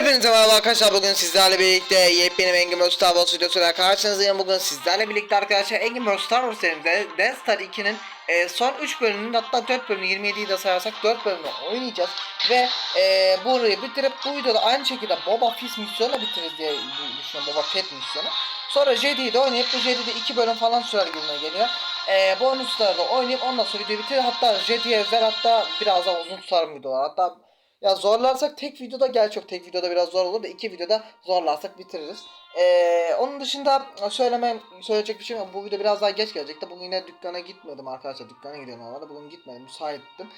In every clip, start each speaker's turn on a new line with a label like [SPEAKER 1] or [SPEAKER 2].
[SPEAKER 1] Hepinize merhaba arkadaşlar bugün sizlerle birlikte yepyeni Angry Birds Star Wars videosuyla karşınızdayım. Bugün sizlerle birlikte arkadaşlar Angry Birds Star Wars serimizde Death Star 2'nin e, son 3 bölümünün hatta 4 bölümü 27'yi de sayarsak 4 bölümü oynayacağız. Ve e, burayı bitirip bu videoda aynı şekilde Boba Fett misyonu bitiririz diye düşünüyorum Boba Fett misyonu. Sonra Jedi'yi de oynayıp bu Jedi'de 2 bölüm falan sürer gibime geliyor. E, bonusları da oynayıp ondan sonra videoyu bitirir hatta Jedi'ye özel hatta biraz daha uzun tutarım videolar. Hatta ya zorlarsak tek videoda gel çok tek videoda biraz zor olur da iki videoda zorlarsak bitiririz. Ee, onun dışında söylemem söyleyecek bir şey yok. Bu video biraz daha geç gelecekti. Bugün yine dükkana gitmedim arkadaşlar. Dükkana gidiyorum normalde. Bugün gitmedim. Müsaittim.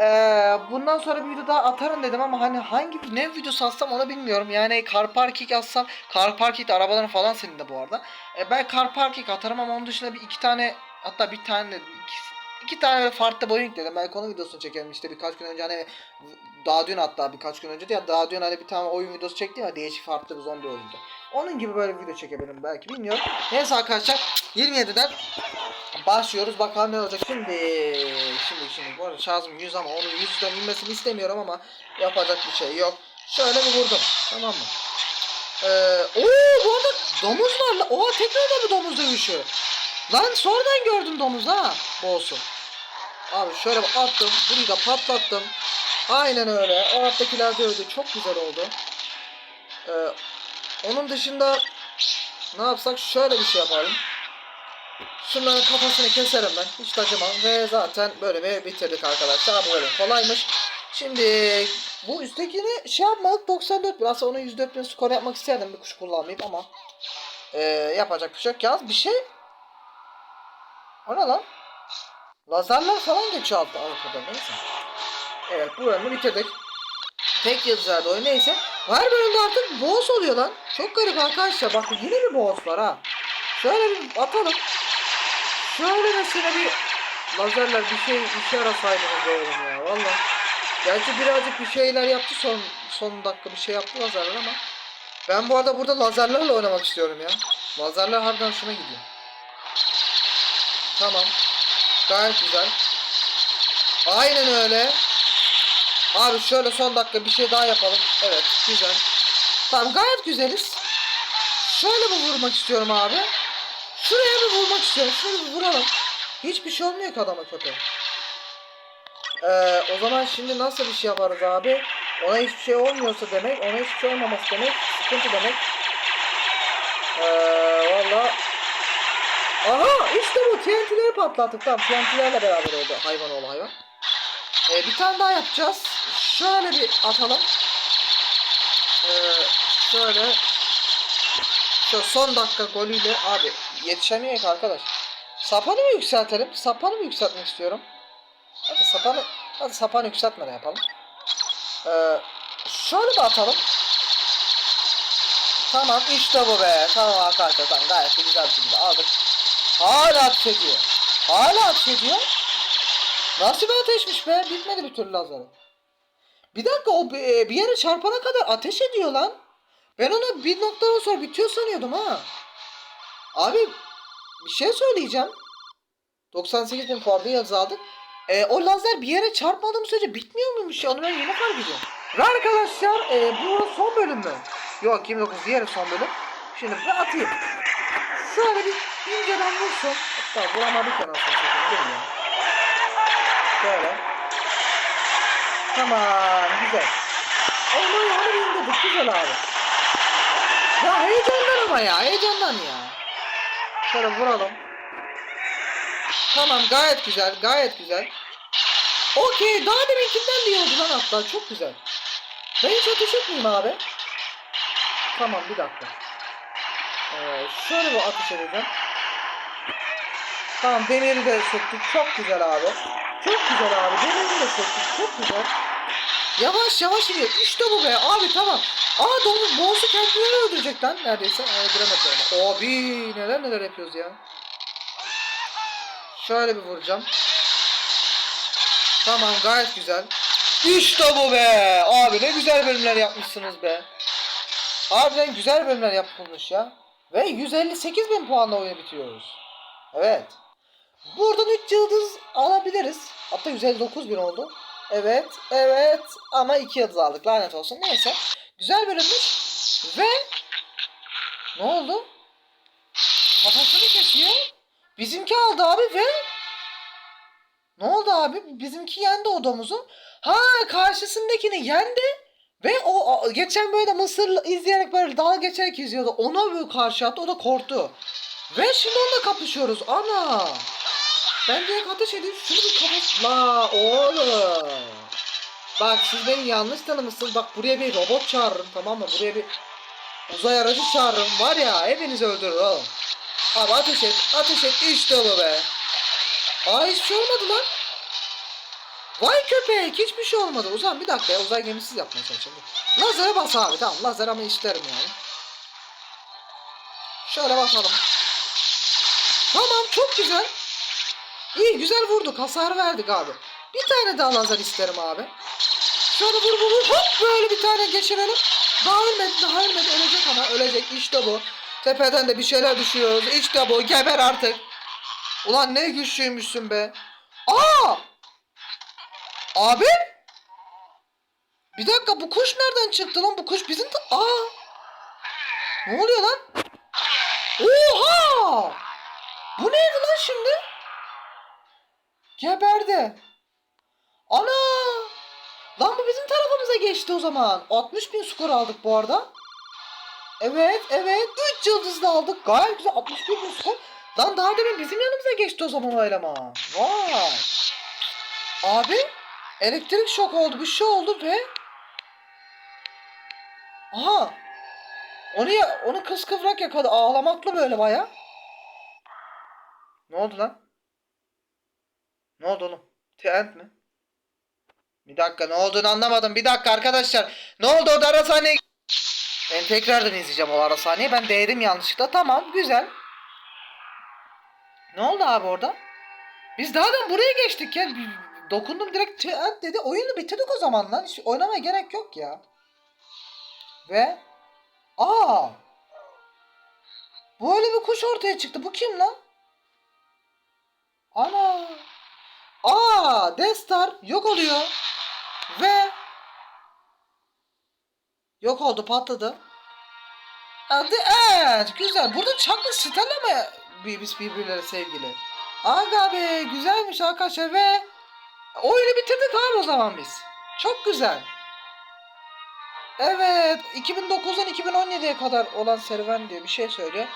[SPEAKER 1] Ee, bundan sonra bir video daha atarım dedim ama hani hangi ne videosu atsam onu bilmiyorum. Yani car parking atsam car parking arabaların falan senin de bu arada. Ee, ben car parking atarım ama onun dışında bir iki tane hatta bir tane de iki, tane farklı boyun yükledim. Belki onun videosunu çekerim işte birkaç gün önce hani daha dün hatta birkaç gün önce de ya daha dün hani bir tane oyun videosu çektim ya değişik farklı bir zombi oyuncu. Onun gibi böyle bir video çekebilirim belki bilmiyorum. Neyse arkadaşlar 27'den başlıyoruz bakalım ne olacak şimdi şimdi şimdi bu arada şarjım 100 ama onun 100'den inmesini istemiyorum ama yapacak bir şey yok. Şöyle bir vurdum tamam mı? Ee, oo bu arada domuz var. Oha tekrar da bir domuz dövüşü. Lan sonradan gördüm domuz ha. Boss'u. Abi şöyle attım. Burayı da patlattım. Aynen öyle. O alttakiler de öldü. Çok güzel oldu. Ee, onun dışında ne yapsak şöyle bir şey yapalım. Şunların kafasını keserim ben. Hiç acımam. Ve zaten bölümü bitirdik arkadaşlar. Bu bölüm kolaymış. Şimdi bu üsttekini şey yapmadık 94 bin. Aslında onun 104 bin skor yapmak isterdim bir kuş kullanmayıp ama ee, yapacak bir şey yok. Yalnız bir şey o ne lan? Lazerler falan geçiyor altta arkada neyse. Evet bu bölümü bitirdik. Tek yıldızlarda oyun neyse. Her bölümde artık boss oluyor lan. Çok garip arkadaşlar. Bak yine bir boss var ha. Şöyle bir atalım. Şöyle mesela bir lazerler bir şey işe yarasaydınız oğlum ya. Valla. Gerçi birazcık bir şeyler yaptı son son dakika bir şey yaptı lazerler ama. Ben bu arada burada lazerlerle oynamak istiyorum ya. Lazerler harbiden şuna gidiyor. Tamam. Gayet güzel. Aynen öyle. Abi şöyle son dakika bir şey daha yapalım. Evet güzel. Tamam gayet güzeliz. Şöyle bir vurmak istiyorum abi. Şuraya bir vurmak istiyorum. Şöyle bir vuralım. Hiçbir şey olmuyor ki adama kötü. Ee, o zaman şimdi nasıl bir şey yaparız abi? Ona hiçbir şey olmuyorsa demek, ona hiçbir şey olmaması demek, sıkıntı demek. Ee, valla Aha işte bu TNT'leri patlattık. Tamam TNT'lerle beraber oldu hayvan oğlu hayvan. Ee, bir tane daha yapacağız. Şöyle bir atalım. Ee, şöyle şu son dakika golüyle abi yetişemiyor arkadaş. Sapanı mı yükseltelim? Sapanı mı yükseltmek istiyorum? Hadi sapanı hadi sapanı yükseltmeden yapalım. Ee, şöyle bir atalım. Tamam işte bu be. Tamam arkadaşlar tamam gayet güzel bir şekilde aldık. Hala ateş ediyor. Hala ateş ediyor. Nasıl bir ateşmiş be? Bitmedi bir türlü lazeri. Bir dakika o bir bir yere çarpana kadar ateş ediyor lan. Ben onu bir noktadan sonra bitiyor sanıyordum ha. Abi bir şey söyleyeceğim. 98 bin puan bir yazı. E, o lazer bir yere çarpmadığım sürece bitmiyor muymuş ya? Onu ben yeni fark ediyorum. Ve arkadaşlar e, bu son bölüm mü? Yok 29 diğeri son bölüm. Şimdi bir atayım. Şöyle bir inceden vursun. Hatta vuramadık ya nasıl satayım değil mi? Şöyle. Tamam güzel. Onu yani bir indirdik güzel abi. Ya heyecandan ama ya heyecandan ya. Şöyle vuralım. Tamam gayet güzel gayet güzel. Okey daha deminkinden de iyi oldu lan hatta çok güzel. Ben hiç ateş etmeyeyim abi. Tamam bir dakika. Ee, şöyle bir ateş edeceğim. Tamam demiri de söktük. Çok güzel abi. Çok güzel abi. Demiri de söktük. Çok güzel. Yavaş yavaş iniyor. İşte bu be. Abi tamam. Aa domuz boss'u kendileri öldürecek lan neredeyse. Öldüremediler ama. Abi neler neler yapıyoruz ya. Şöyle bir vuracağım. Tamam gayet güzel. İşte bu be. Abi ne güzel bölümler yapmışsınız be. Harbiden güzel bölümler yapılmış ya. Ve 158 bin puanla oyunu bitiriyoruz. Evet. Buradan 3 yıldız alabiliriz. Hatta 159 bin oldu. Evet, evet ama 2 yıldız aldık lanet olsun. Neyse. Güzel bölünmüş. Ve ne oldu? Kafasını kesiyor. Bizimki aldı abi ve ne oldu abi? Bizimki yendi o domuzu. Ha karşısındakini yendi. Ve o- geçen böyle Mısır izleyerek böyle dalga geçerek izliyordu. Ona böyle karşı attı. O da korktu. Ve şimdi onunla kapışıyoruz. Ana. Ben direkt ateş edeyim. Şunu bir kapat. La oğlum. Bak siz beni yanlış tanımışsınız. Bak buraya bir robot çağırırım tamam mı? Buraya bir uzay aracı çağırırım. Var ya hepinizi öldürür oğlum. Abi ateş et. Ateş et. İşte bu be. Aa hiçbir şey olmadı lan. Vay köpek hiçbir şey olmadı. Uzan bir dakika ya uzay gemisiz yapmaya çalışalım. Lazere bas abi tamam lazer ama isterim yani. Şöyle basalım. Tamam çok güzel. İyi güzel vurduk hasar verdik abi. Bir tane daha lazer isterim abi. Şöyle vur vur vur hop böyle bir tane geçirelim. Daha ölmedi daha ölmedi ölecek ama ölecek işte bu. Tepeden de bir şeyler düşüyoruz işte bu geber artık. Ulan ne güçlüymüşsün be. Aa! Abi? Bir dakika bu kuş nereden çıktı lan? Bu kuş bizim de... Aa! Ne oluyor lan? Oha! Bu neydi lan şimdi? Geberdi. Ana! Lan bu bizim tarafımıza geçti o zaman. 60 bin skor aldık bu arada. Evet, evet. 3 yıldızlı aldık. Gayet güzel. 61 bin skor. Lan daha demin bizim yanımıza geçti o zaman o eleman. Vay. Abi elektrik şok oldu. Bir şey oldu ve Aha. Onu ya, onu kıskıvrak yakaladı. Ağlamaklı böyle baya. Ne oldu lan? Ne oldu oğlum? Trend mi? Bir dakika ne olduğunu anlamadım. Bir dakika arkadaşlar. Ne oldu orada ara sahneyi? Ben tekrardan izleyeceğim o ara sahneyi. Ben değdim yanlışlıkla. Tamam güzel. Ne oldu abi orada? Biz daha da buraya geçtik ya. Dokundum direkt trend dedi. Oyunu bitirdik o zaman lan. Hiç oynamaya gerek yok ya. Ve Aa! Böyle bir kuş ortaya çıktı. Bu kim lan? Ana! Aa! Destar yok oluyor. Ve yok oldu patladı. Hadi evet güzel. Burada Chuck'la Stella mı biz birbirleri sevgili? Aga be güzelmiş arkadaşlar ve oyunu bitirdik abi o zaman biz. Çok güzel. Evet 2009'dan 2017'ye kadar olan serüven diye bir şey söylüyor.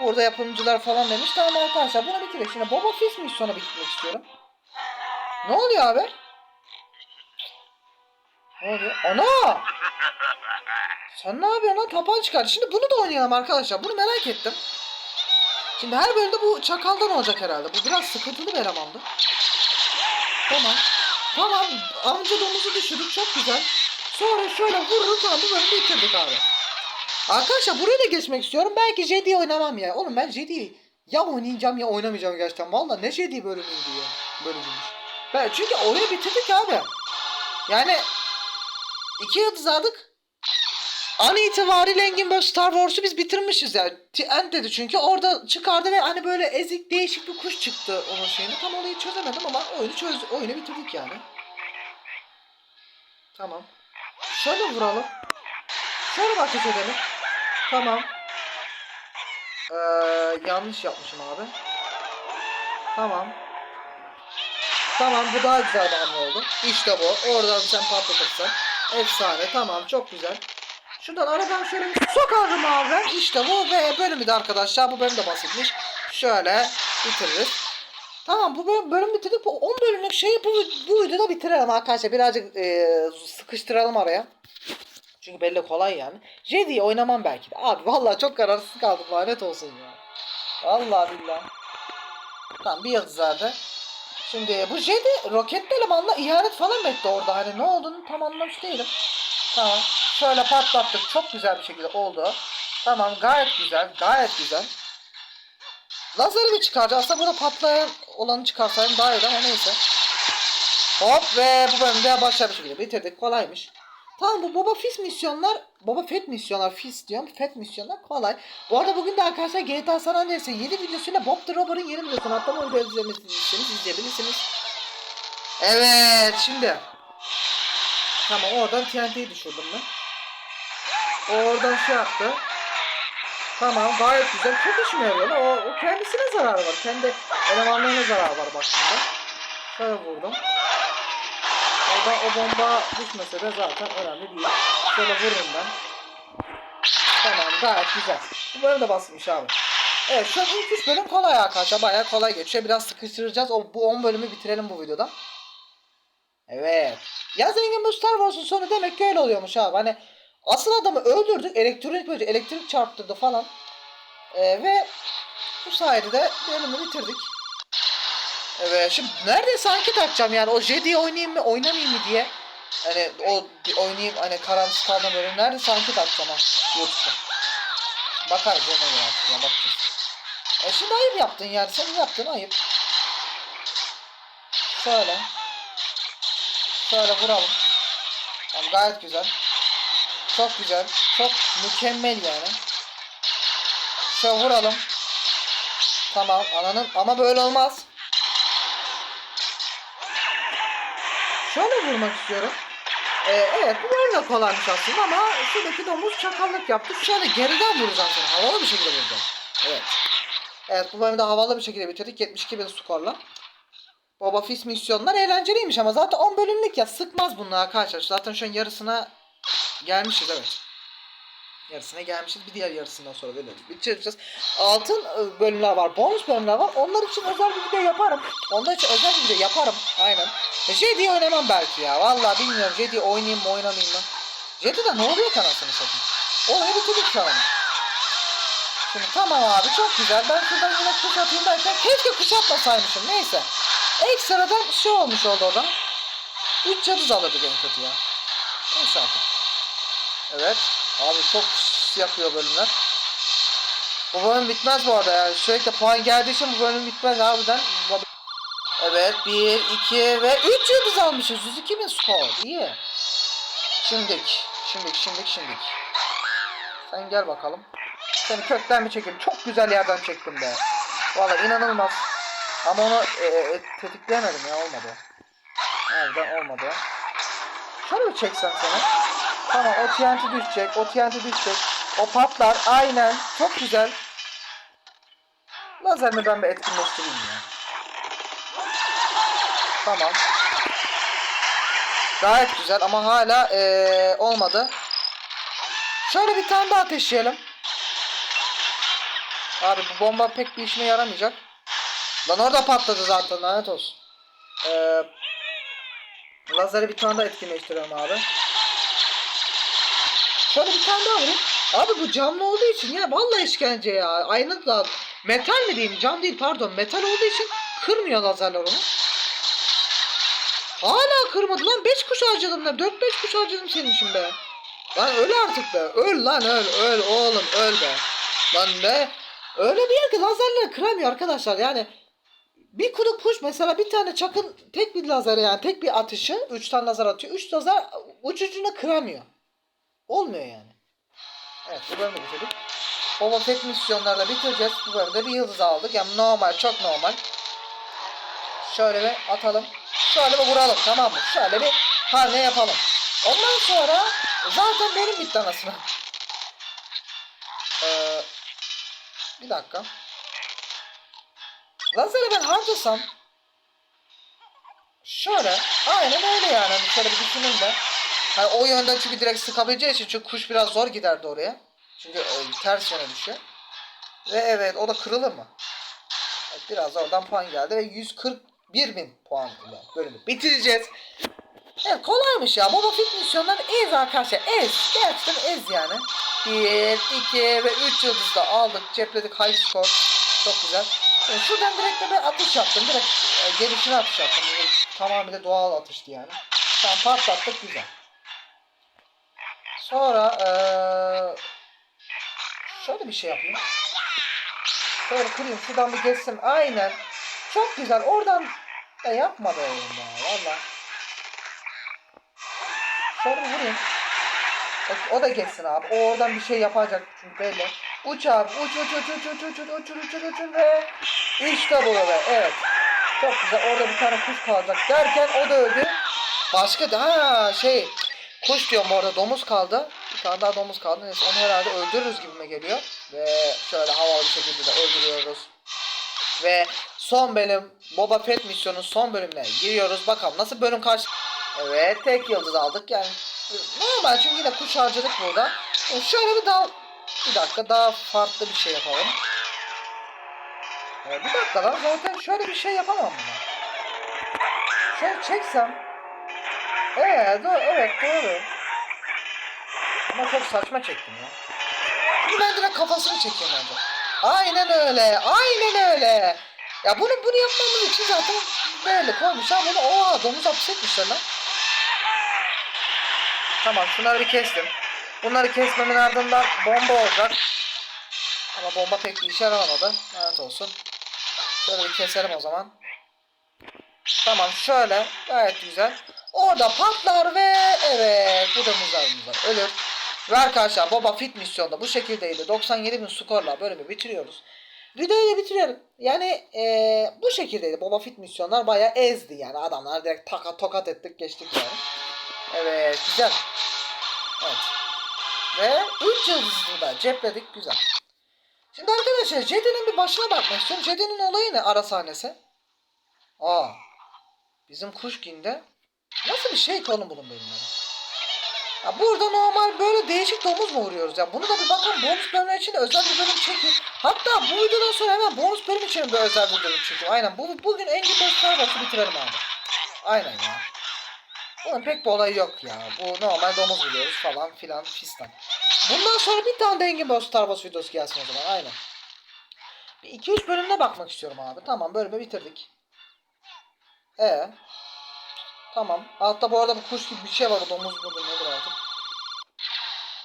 [SPEAKER 1] Burada yapımcılar falan demiş. Tamam arkadaşlar bunu bitirdik. Şimdi Boba Fett misyona bitirmek istiyorum. Ne oluyor abi? Ne oluyor? Ana! Sen ne yapıyorsun lan? Tapan çıkar. Şimdi bunu da oynayalım arkadaşlar. Bunu merak ettim. Şimdi her bölümde bu çakaldan olacak herhalde. Bu biraz sıkıntılı bir elemandı. Tamam. Tamam. Amca domuzu düşürdük. Çok güzel. Sonra şöyle vurur tamam bu bölümü bitirdik abi. Arkadaşlar buraya da geçmek istiyorum. Belki Jedi oynamam ya. Oğlum ben Jedi ya oynayacağım ya oynamayacağım gerçekten. Valla ne Jedi bölümüydü ya. Bölümüymüş. Ben çünkü orayı bitirdik abi. Yani iki yıldız aldık. An itibariyle Engin böyle Star Wars'u biz bitirmişiz yani. End dedi çünkü orada çıkardı ve hani böyle ezik değişik bir kuş çıktı onun şeyini. Tam olayı çözemedim ama oyunu çöz oyunu bitirdik yani. Tamam. Şöyle vuralım. Şöyle ateş edelim. Tamam. Ee, yanlış yapmışım abi. Tamam. Tamam bu daha güzel hamle oldu. İşte bu. Oradan sen patlatırsan. Efsane. Tamam çok güzel. Şuradan aradan şöyle bir sokarım abi. İşte bu ve bölümü de arkadaşlar. Bu bölüm de basitmiş. Şöyle bitiririz. Tamam bu bölüm, bölüm bitirdik. Bu 10 bölümlük şeyi bu, bu videoda bitirelim arkadaşlar. Birazcık e, sıkıştıralım araya. Çünkü belli kolay yani. Jedi'yi oynamam belki de. Abi vallahi çok kararsız kaldım lanet olsun ya. Vallahi billahi. Tamam bir yıldız verdi. Şimdi bu Jedi roketli elemanla ihanet falan etti orada. Hani ne olduğunu tam anlamış değilim. Tamam. Şöyle patlattık. Çok güzel bir şekilde oldu. Tamam gayet güzel. Gayet güzel. Lazeri bir çıkaracağız. Aslında burada patlayan olanı çıkarsaydım daha iyi ama neyse. Hop ve bu bölümde başarılı bir şekilde bitirdik. Kolaymış. Tamam bu Boba Fett misyonlar, Boba Fett misyonlar, Fist diyorum, Fett misyonlar kolay. Bu arada bugün de arkadaşlar GTA San Andreas'ın yeni videosuyla Bob the Robber'ın yeni videosunu atlama onu izlemişsiniz, izleyebilirsiniz. Evet şimdi. Tamam oradan TNT'yi düşürdüm ben. Oradan şey yaptı. Tamam gayet güzel. Çok işime yarıyor. O, o kendisine zararı var. Kendi elemanlarına zararı var baktığında. Şöyle vurdum. Orada o bomba düşmese de zaten önemli değil. Şöyle vururum ben. Tamam gayet güzel. Bu bölüm basmış abi. Evet şu an ilk 3 bölüm kolay arkadaşlar. Bayağı kolay geçiyor. Biraz sıkıştıracağız. O, bu 10 bölümü bitirelim bu videoda. Evet. Ya zengin bu Star Wars'un sonu demek ki öyle oluyormuş abi. Hani asıl adamı öldürdük. Elektronik böyle elektrik çarptırdı falan. Ee, ve bu sayede de bölümü bitirdik. Evet şimdi nerede sanki takacağım yani o Jedi'yi oynayayım mı oynamayayım mı diye. Hani o oynayayım hani karanlık kalma bölüm nerede sanki takacağım ha YouTube'da. Bakarız ona göre artık ya bakacağız. E şimdi ayıp yaptın yani senin yaptığın ayıp. Şöyle. Şöyle vuralım. Tamam gayet güzel. Çok güzel. Çok mükemmel yani. Şöyle vuralım. Tamam ananın ama böyle olmaz. Şöyle vurmak istiyorum. Ee, evet bu böyle kolaymış aslında ama şuradaki domuz çakallık yaptı. Şöyle geriden vuracağım seni. Havalı bir şekilde vuracağım. Evet. Evet bu bölümde havalı bir şekilde bitirdik. 72 bin skorla. Boba Fett misyonlar eğlenceliymiş ama zaten 10 bölümlük ya sıkmaz bunlar arkadaşlar. Zaten şu an yarısına gelmişiz evet. Yarısına gelmişiz. Bir diğer yarısından sonra böyle bitireceğiz. Altın e, bölümler var. Bonus bölümler var. Onlar için özel bir video yaparım. Onlar için özel bir video yaparım. Aynen. Jedi oynamam belki ya. Vallahi bilmiyorum. Jedi oynayayım mı oynamayayım mı? Jedi'de ne oluyor ki anasını satayım? Orayı bitirdik şu an. Şimdi tamam abi çok güzel. Ben şuradan yine kuş atayım derken keşke kuş atmasaymışım. Neyse. Ekstradan şey olmuş oldu orada. 3 yıldız alırdık en kötü ya. Neyse artık. Evet. Abi çok yapıyor bölümler. Bu bölüm bitmez bu arada yani. Sürekli puan geldiği için bu bölüm bitmez harbiden. Evet 1, 2 ve 3 yıldız almışız. 102 bin skor. İyi. Şimdik. Şimdik, şimdik, şimdik. Sen gel bakalım. Seni kökten mi çekeyim? Çok güzel yerden çektim be. Valla inanılmaz. Ama onu e, e, tetikleyemedim ya olmadı. Nereden olmadı. Şöyle bir çeksem seni. Tamam o TNT düşecek. O TNT düşecek. O patlar. Aynen. Çok güzel. Lazerini ben bir etkinleştireyim ya. Tamam. Gayet güzel ama hala eee, olmadı. Şöyle bir tane daha ateşleyelim. Abi bu bomba pek bir işime yaramayacak. Lan orada patladı zaten lanet olsun. Eee lazeri bir tane daha etkinleştiriyorum abi. Şöyle bir tane daha vurayım. Abi bu camlı olduğu için ya vallahi işkence ya. Aynı da metal mi diyeyim? Cam değil pardon. Metal olduğu için kırmıyor lazerler onu. Hala kırmadı lan. 5 kuş harcadım da. 4-5 kuş harcadım senin için be. Lan öl artık be. Öl lan öl. Öl oğlum öl be. Lan be. Öyle bir ki lazerleri kıramıyor arkadaşlar. Yani bir kuru kuş mesela bir tane çakın tek bir lazer yani tek bir atışı 3 tane lazer atıyor. 3 lazer uç ucuna kıramıyor. Olmuyor yani. Evet bu bölümü bitirdik. Boba Fett misyonlarda bitireceğiz. Bu bölümde bir yıldız aldık. Yani normal çok normal. Şöyle bir atalım. Şöyle bir vuralım tamam mı? Şöyle bir hamle yapalım. Ondan sonra zaten benim bitti anasını. Ee, bir dakika. Lazeri ben harcasam şöyle aynen öyle yani. Hani şöyle bir düşünün de. Hani o yönden çünkü direkt sıkabileceği için çünkü kuş biraz zor giderdi oraya. Çünkü ters yöne düşüyor. Ve evet o da kırılır mı? Biraz da oradan puan geldi ve 141 bin puan bölümü bitireceğiz. Evet kolaymış ya. Boba Fett misyonları ez arkadaşlar. Ez. Gerçekten ez yani. 1, 2 ve 3 yıldız da aldık. Cepledik high score. Çok güzel. E, şuradan direkt de bir atış yaptım. Direkt e, gelişine atış yaptım. Tamamıyla doğal atıştı yani. Tamam patlattık güzel. Sonra ee, şöyle bir şey yapayım. Sonra kırayım şuradan bir geçsin. Aynen. Çok güzel. Oradan e, yapma be oğlum ya. Valla. Şöyle bir vurayım. O, o da geçsin abi. O oradan bir şey yapacak. Çünkü belli. Uç abi. Uç uç uç uç uç uç uç uçur uçur uçur ve işte bu be. Evet. Çok güzel. Orada bir tane kuş kalacak derken o da öldü. Başka da ha şey kuş diyorum orada domuz kaldı. Bir tane daha domuz kaldı. Neyse onu herhalde öldürürüz gibime geliyor. Ve şöyle havalı bir şekilde de öldürüyoruz. Ve son bölüm Boba Fett misyonun son bölümüne giriyoruz. Bakalım nasıl bölüm karşı... Evet tek yıldız aldık yani. Normal çünkü yine kuş harcadık burada. E, Şöyle bir daha... Bir dakika daha farklı bir şey yapalım. E, bir dakika lan zaten şöyle bir şey yapamam mı? Şöyle çeksem. Ee, doğru, evet doğru. Ama çok saçma çektim ya. Şimdi ben direkt kafasını çekeyim bence. Aynen öyle. Aynen öyle. Ya bunu bunu yapmamız için zaten böyle koymuşlar. Bunu oha domuz hapsetmişler lan. Tamam şunları bir kestim. Bunları kesmemin ardından bomba olacak. Ama bomba pek bir işe yaramadı. Evet olsun. Şöyle bir keselim o zaman. Tamam şöyle gayet güzel. Orada patlar ve evet bu da muzarımızlar ölür. Ve arkadaşlar Boba Fit misyonda bu şekildeydi. 97 bin skorla bölümü bitiriyoruz. Videoyu da bitiriyorum. Yani eee, bu şekildeydi. Boba Fit misyonlar bayağı ezdi yani. Adamlar direkt taka tokat ettik geçtik yani. Evet güzel. Evet. Ve 3 yıldızlı da cepledik güzel. Şimdi arkadaşlar Cede'nin bir başına bakmak istiyorum. Cede'nin olayı ne ara sahnesi? Aa. Bizim Kuşkin'de nasıl bir şey oğlum bunun bölümleri? Ya burada normal böyle değişik domuz mu vuruyoruz ya? Bunu da bir bakın bonus bölümler için de özel bir bölüm çekin. Hatta bu videodan sonra hemen bonus bölüm için bir özel bir bölüm çekin. Aynen bu, bugün Engin Star Wars'ı bitirelim abi. Aynen ya. Bunun pek bir olayı yok ya. Bu normal domuz vuruyoruz falan filan fistan. Bundan sonra bir tane de Engin Boy Star Wars videosu gelsin o zaman aynen. Bir 2-3 bölümüne bakmak istiyorum abi. Tamam bölümü bitirdik. E Tamam. Altta bu arada bir kuş gibi bir şey var. Domuz mudur nedir artık.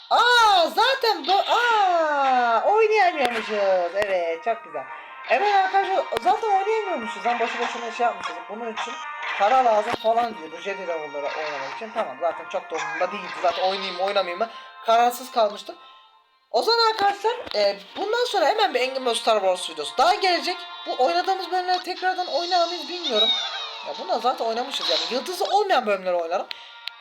[SPEAKER 1] Aa zaten do Aa oynayamıyormuşuz. Evet çok güzel. Evet arkadaşlar zaten oynayamıyormuşuz. Lan boşu boşuna şey yapmışız. Bunun için para lazım falan diyor. Bu Jedi level'ları oynamak için. Tamam zaten çok da umurumda değildi. Zaten oynayayım mı oynamayayım mı kararsız kalmıştım. O zaman arkadaşlar e, bundan sonra hemen bir Birds Star Wars videosu daha gelecek. Bu oynadığımız bölümleri tekrardan oynar mıyız bilmiyorum. Ya bundan zaten oynamışız yani. Yıldızı olmayan bölümleri oynarım.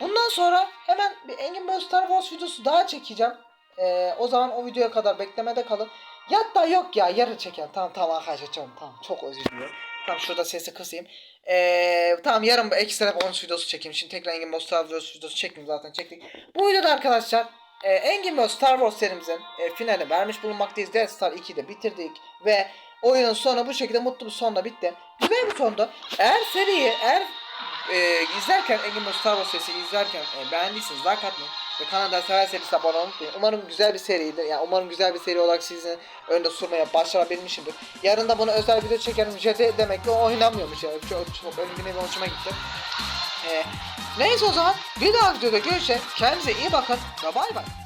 [SPEAKER 1] Bundan sonra hemen bir Engin Böl Star Wars videosu daha çekeceğim. Ee, o zaman o videoya kadar beklemede kalın. Ya da yok ya yarın çeken. Tamam tamam arkadaşlar tamam, çok özür diliyorum. Tamam şurada sesi kısayım. Ee, tamam yarın ekstra bonus videosu çekeyim. Şimdi tekrar Engin Böl Star Wars videosu çektim zaten çektik. Bu videoda arkadaşlar e, Engin Böl Star Wars serimizin e, finali vermiş bulunmaktayız. Death Star 2'de bitirdik ve oyunun sonu bu şekilde mutlu bir sonla bitti. Güzel bir sondu. Eğer seriyi eğer e, izlerken Engin Böl Star Wars serisini izlerken e, beğendiyseniz like atmayı ve kanalda severseniz abone olmayı. Umarım güzel bir seriydi. Yani umarım güzel bir seri olarak sizin önünde sunmaya başarabilmişimdir. Yarın da bunu özel video çekerim. JD demek ki oynamıyormuş yani. Çok, çok öyle bir nevi hoşuma gitti. E, neyse o zaman bir daha videoda görüşelim. Kendinize iyi bakın bay bay.